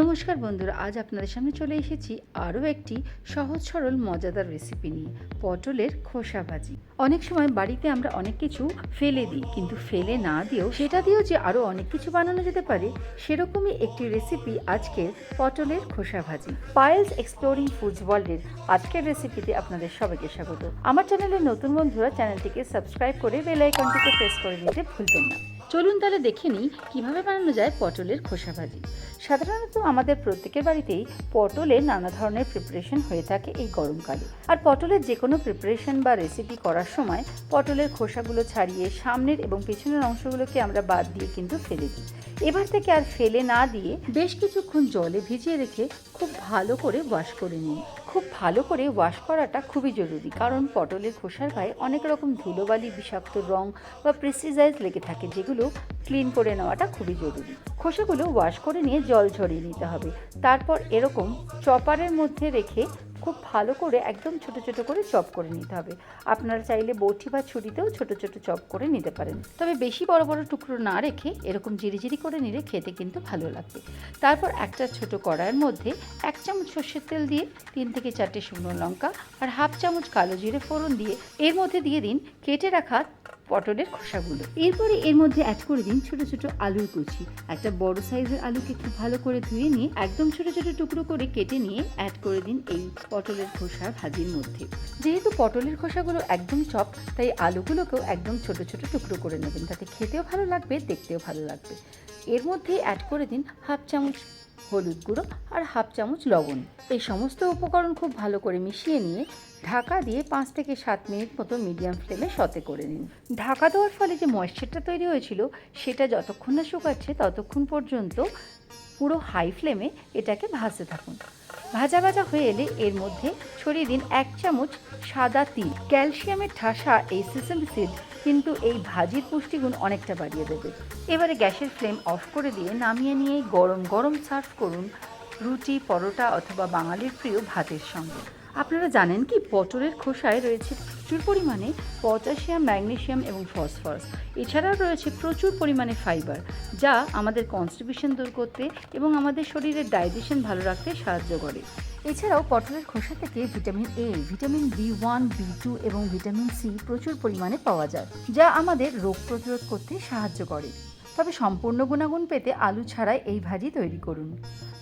নমস্কার বন্ধুরা, আজ আপনাদের সামনে চলে এসেছি আরও একটি সহজ সরল মজাদার রেসিপি নিয়ে, পটলের খোসা ভাজি। অনেক সময় বাড়িতে আমরা অনেক কিছু ফেলে দিই, কিন্তু ফেলে না দিয়েও সেটা দিয়েও যে আরও অনেক কিছু বানানো যেতে পারে, সেরকমই একটি রেসিপি আজকের পটলের খোসা ভাজি। পায়েলস এক্সপ্লোরিং ফুডস ওয়ার্ল্ডের আজকের রেসিপিতে আপনাদের সবাইকে স্বাগত। আমার চ্যানেলের নতুন বন্ধুরা চ্যানেলটিকে সাবস্ক্রাইব করে বেল আইকনটিকে প্রেস করে নিতে ভুলবেন না। চলুন তাহলে দেখে নিই কীভাবে বানানো যায় পটলের খোসা ভাজি। সাধারণত আমাদের প্রত্যেকের বাড়িতেই পটলের নানা ধরনের প্রিপারেশন হয়ে থাকে এই গরমকালে। আর পটলের যে কোনো প্রিপারেশন বা রেসিপি করার সময় পটলের খোসাগুলো ছাড়িয়ে সামনের এবং পেছনের অংশগুলোকে আমরা বাদ দিয়ে কিন্তু ফেলে দিই। এবার থেকে আর ফেলে না দিয়ে বেশ কিছুক্ষণ জলে ভিজিয়ে রেখে খুব ভালো করে ওয়াশ করে নিন। খুব ভালো করে ওয়াশ করাটা খুবই জরুরি, কারণ পটলের খোসার গায়ে অনেক রকম ধুলোবালি, বিষাক্ত রং বা প্রেসিজাইজ লেগে থাকে, যেগুলো ক্লিন করে নেওয়াটা খুবই জরুরি। খোসাগুলো ওয়াশ করে নিয়ে জল ঝরিয়ে নিতে হবে। তারপর এরকম চপারের মধ্যে রেখে খুব ভালো করে একদম ছোট ছোট করে চপ করে নিতে হবে। আপনারা চাইলে বটি বা ছুরিতেও ছোট ছোট চপ করে নিতে পারেন। তবে বেশি বড় বড় টুকরো না রেখে এরকম জিরিজিরি করে নিলে খেতে কিন্তু ভালো লাগবে। তারপর একটা ছোট কড়াইয়ের মধ্যে এক চামচ সর্ষের তেল দিয়ে তিন থেকে চারটে শুকনো লঙ্কা আর হাফ চামচ কালো জিরে ফোড়ন দিয়ে এর মধ্যে দিয়ে দিন কেটে রাখা পটলের খোসাগুলো এরপরে এর মধ্যে অ্যাড করে দিন ছোট ছোট আলুর কুচি। একটা বড় সাইজের আলুকে খুব ভালো করে ধুয়ে নিয়ে একদম ছোট ছোট টুকরো করে কেটে নিয়ে অ্যাড করে দিন এই পটলের খোসা ভাজির মধ্যে। যেহেতু পটলের খোসাগুলো একদম চপ, তাই আলুগুলোকেও একদম ছোট ছোট টুকরো করে নেবেন। তাতে খেতেও ভালো লাগবে, দেখতেও ভালো লাগবে। এর মধ্যেই অ্যাড করে দিন হাফ চামচ হলুদ গুঁড়ো আর হাফ চামচ লবণ। এই সমস্ত উপকরণ খুব ভালো করে মিশিয়ে নিয়ে ঢাকা দিয়ে পাঁচ থেকে সাত মিনিট মতো মিডিয়াম ফ্লেমে সতে করে নিন। ঢাকা দেওয়ার ফলে যে ময়েশ্চারটা তৈরি হয়েছিল, সেটা যতক্ষণ না শুকাচ্ছে ততক্ষণ পর্যন্ত পুরো হাই ফ্লেমে এটাকে ভাজতে থাকুন। ভাজা ভাজা হয়ে এলে এর মধ্যে ছড়িয়ে দিন এক চামচ সাদা তিল। ক্যালসিয়ামের ঠাসা এই সিসেম সিড কিন্তু এই ভাজির পুষ্টিগুণ অনেকটা বাড়িয়ে দেবে। এবারে গ্যাসের ফ্লেম অফ করে দিয়ে নামিয়ে নিয়ে গরম গরম সার্ভ করুন রুটি, পরোটা অথবা বাঙালির প্রিয় ভাতের সঙ্গে। আপনারা জানেন কি, পটলের খোসায় রয়েছে প্রচুর পরিমাণে পটাশিয়াম ম্যাগনেসিয়াম এবং ফসফরাস। এছাড়াও রয়েছে প্রচুর পরিমাণে ফাইবার, যা আমাদের কনস্টিবিউশন দূর করতে এবং আমাদের শরীরের ডাইজেশন ভালো রাখতে সাহায্য করে। এছাড়াও পটলের খোসা থেকে vitamin A vitamin B one B two এবং ভিটামিন সি প্রচুর পরিমাণে পাওয়া যায়, যা আমাদের রোগ প্রতিরোধ করতে সাহায্য করে। তবে সম্পূর্ণ গুণাগুণ পেতে আলু ছাড়াই এই ভাজি তৈরি করুন।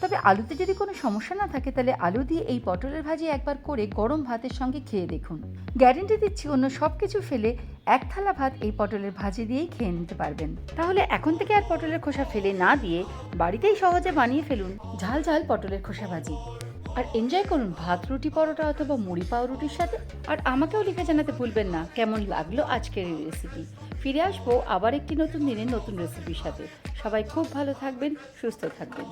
তবে আলুতে যদি কোনো সমস্যা না থাকে, তাহলে আলু দিয়ে এই পটলের ভাজি একবার করে গরম ভাতের সঙ্গে খেয়ে দেখুন। গ্যারেন্টি দিচ্ছি অন্য সব কিছু ফেলে এক থালা ভাত এই পটলের ভাজি দিয়েই খেয়ে নিতে পারবেন। তাহলে এখন থেকে আর পটলের খোসা ফেলে না দিয়ে বাড়িতেই সহজে বানিয়ে ফেলুন ঝাল ঝাল পটলের খোসা ভাজি। আর এনজয় করুন ভাত রুটি পরোটা অথবা মুড়ি পাউরুটির সাথে। আর আমাকেও লিখে জানাতে ভুলবেন না, কেমন লাগল আজকের এই রেসিপি ফিরে আসব আবার একটি নতুন দিনে নতুন রেসিপির সাথে। সবাই খুব ভালো থাকবেন, সুস্থ থাকবেন।